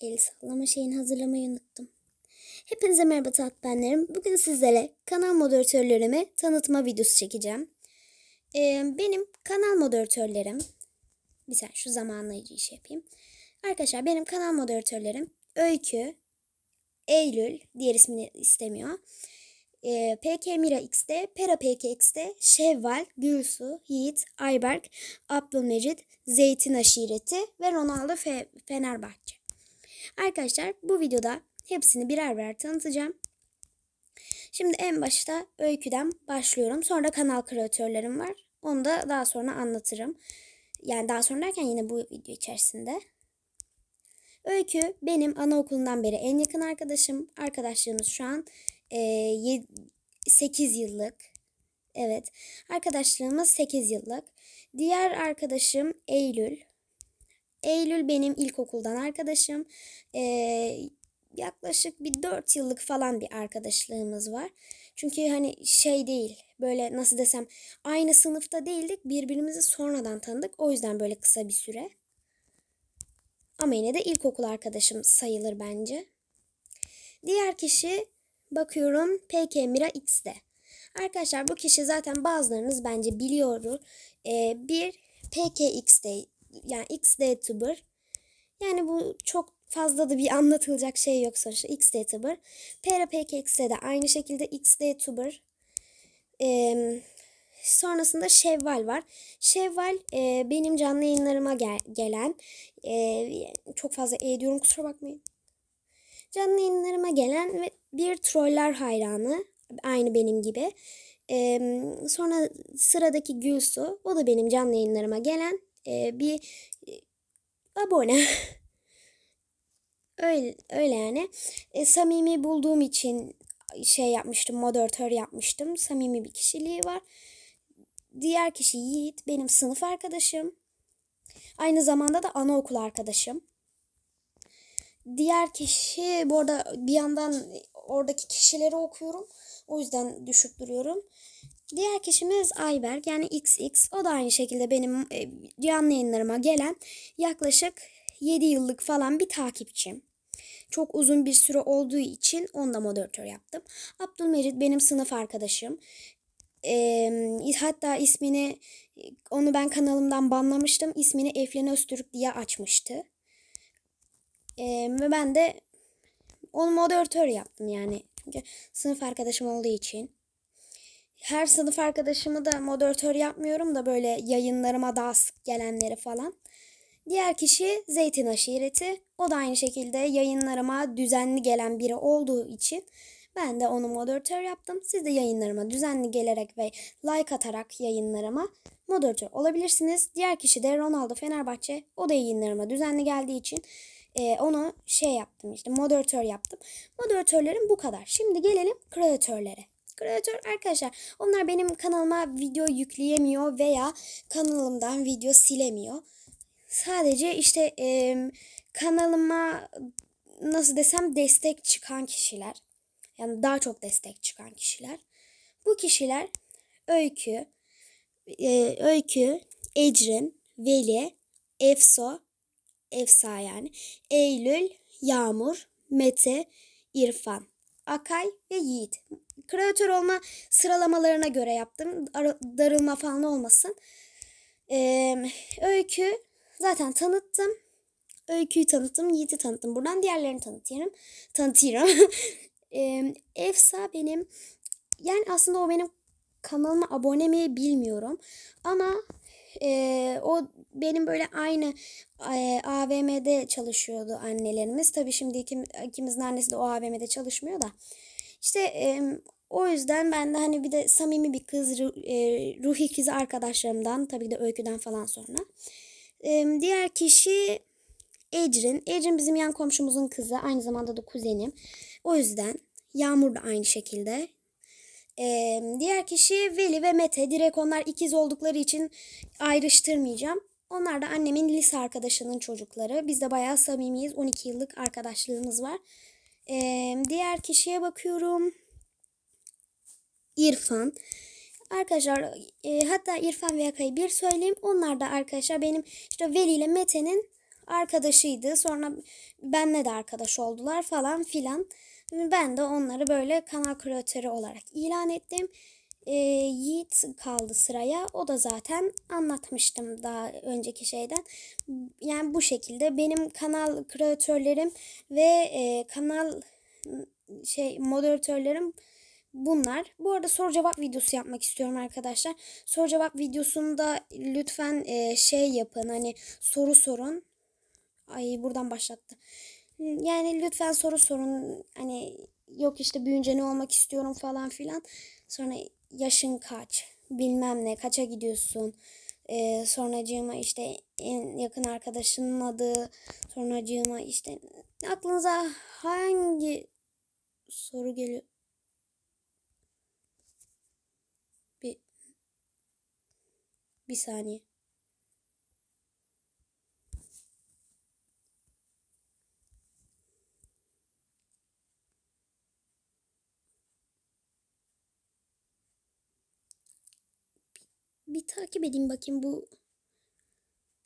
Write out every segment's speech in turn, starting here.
El sallama şeyini hazırlamayı unuttum. Hepinize merhaba tatbenlerim. Bugün sizlere kanal moderatörlerimi tanıtma videosu çekeceğim. Ee, benim kanal moderatörlerim, bir saniye şu zamanlayıcı işi yapayım. Arkadaşlar benim kanal moderatörlerim Öykü, Eylül, diğer ismini istemiyor. Ee, PK Mira X'de, Pera PK X'de, Şevval, Gülsu, Yiğit, Ayberk, Abdülmecit, Zeytin Aşireti ve Ronaldo Fe- Fenerbahçe. Arkadaşlar bu videoda hepsini birer birer tanıtacağım. Şimdi en başta öyküden başlıyorum. Sonra kanal kreatörlerim var. Onu da daha sonra anlatırım. Yani daha sonra derken yine bu video içerisinde. Öykü benim anaokulundan beri en yakın arkadaşım. Arkadaşlığımız şu an e, 8 yıllık. Evet. Arkadaşlığımız 8 yıllık. Diğer arkadaşım Eylül. Eylül benim ilkokuldan arkadaşım. Ee, yaklaşık bir 4 yıllık falan bir arkadaşlığımız var. Çünkü hani şey değil böyle nasıl desem aynı sınıfta değildik birbirimizi sonradan tanıdık. O yüzden böyle kısa bir süre. Ama yine de ilkokul arkadaşım sayılır bence. Diğer kişi bakıyorum PK Mira X'de. Arkadaşlar bu kişi zaten bazılarınız bence biliyor. Ee, bir PKX'de yani XDTuber. Yani bu çok fazla da bir anlatılacak şey yok sonuçta XDTuber. Pera PKX'de de aynı şekilde XDTuber. Ee, sonrasında Şevval var. Şevval e, benim canlı yayınlarıma gel- gelen e, çok fazla e diyorum kusura bakmayın. Canlı yayınlarıma gelen ve bir troller hayranı. Aynı benim gibi. Ee, sonra sıradaki Gülsu. O da benim canlı yayınlarıma gelen e, bir e, abone. öyle, öyle yani. E, samimi bulduğum için şey yapmıştım. Moderatör yapmıştım. Samimi bir kişiliği var. Diğer kişi Yiğit. Benim sınıf arkadaşım. Aynı zamanda da anaokul arkadaşım. Diğer kişi bu arada bir yandan oradaki kişileri okuyorum. O yüzden düşük duruyorum. Diğer kişimiz Ayberk yani XX. O da aynı şekilde benim e, canlı yayınlarıma gelen yaklaşık 7 yıllık falan bir takipçim. Çok uzun bir süre olduğu için onda moderatör yaptım. Abdülmecit benim sınıf arkadaşım. Ee, hatta ismini onu ben kanalımdan banlamıştım. İsmini Eflin Öztürk diye açmıştı. Ve ben de onu moderatör yaptım yani. Çünkü sınıf arkadaşım olduğu için. Her sınıf arkadaşımı da moderatör yapmıyorum da böyle yayınlarıma daha sık gelenleri falan. Diğer kişi Zeytin Aşireti. O da aynı şekilde yayınlarıma düzenli gelen biri olduğu için ben de onu moderatör yaptım. Siz de yayınlarıma düzenli gelerek ve like atarak yayınlarıma moderatör olabilirsiniz. Diğer kişi de Ronaldo Fenerbahçe. O da yayınlarıma düzenli geldiği için e, onu şey yaptım işte moderatör yaptım. Moderatörlerim bu kadar. Şimdi gelelim kreatörlere. Kreatör arkadaşlar onlar benim kanalıma video yükleyemiyor veya kanalımdan video silemiyor. Sadece işte e, kanalıma nasıl desem destek çıkan kişiler. Yani daha çok destek çıkan kişiler. Bu kişiler Öykü, e, Öykü, Ecrin, Veli, Efso, Efsa yani, Eylül, Yağmur, Mete, İrfan, Akay ve Yiğit. Kreatör olma sıralamalarına göre yaptım. Darılma falan olmasın. Ee, öykü zaten tanıttım. Öyküyü tanıttım, Yiğit'i tanıttım. Buradan diğerlerini tanıtıyorum. Tanıtıyorum. Ee, Efsa benim yani aslında o benim kanalıma abone mi bilmiyorum. Ama e, o benim böyle aynı e, AVM'de çalışıyordu annelerimiz. Tabii şimdi ikim, ikimizin annesi de o AVM'de çalışmıyor da. İşte e, o yüzden ben de hani bir de samimi bir kız, e, ruh ikizi arkadaşlarımdan, tabii de öyküden falan sonra. Diğer kişi Ecrin. Ecrin bizim yan komşumuzun kızı. Aynı zamanda da kuzenim. O yüzden Yağmur da aynı şekilde. Diğer kişi Veli ve Mete. Direkt onlar ikiz oldukları için ayrıştırmayacağım. Onlar da annemin lise arkadaşının çocukları. Biz de bayağı samimiyiz. 12 yıllık arkadaşlığımız var. Ee, diğer kişiye bakıyorum. İrfan. Arkadaşlar e, hatta İrfan ve Akay'ı bir söyleyeyim. Onlar da arkadaşlar benim işte Veli ile Mete'nin arkadaşıydı. Sonra benle de arkadaş oldular falan filan. Ben de onları böyle kanal kreatörü olarak ilan ettim. Ee, Yiğit kaldı sıraya. O da zaten anlatmıştım daha önceki şeyden. Yani bu şekilde benim kanal kreatörlerim ve e, kanal şey moderatörlerim bunlar. Bu arada soru cevap videosu yapmak istiyorum arkadaşlar. Soru cevap videosunda lütfen e, şey yapın hani soru sorun. Ay buradan başlattı. Yani lütfen soru sorun. Hani yok işte büyüyünce ne olmak istiyorum falan filan. Sonra yaşın kaç? Bilmem ne. Kaça gidiyorsun? Ee, sonracığıma işte en yakın arkadaşının adı. Sonracığıma işte aklınıza hangi soru geliyor? Bir bir saniye. Bir takip edeyim bakayım bu.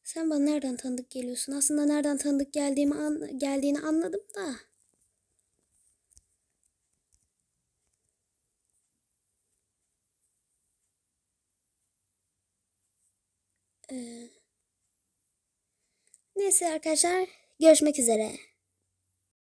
Sen bana nereden tanıdık geliyorsun? Aslında nereden tanıdık geldiğimi an, geldiğini anladım da. Ee, neyse arkadaşlar görüşmek üzere.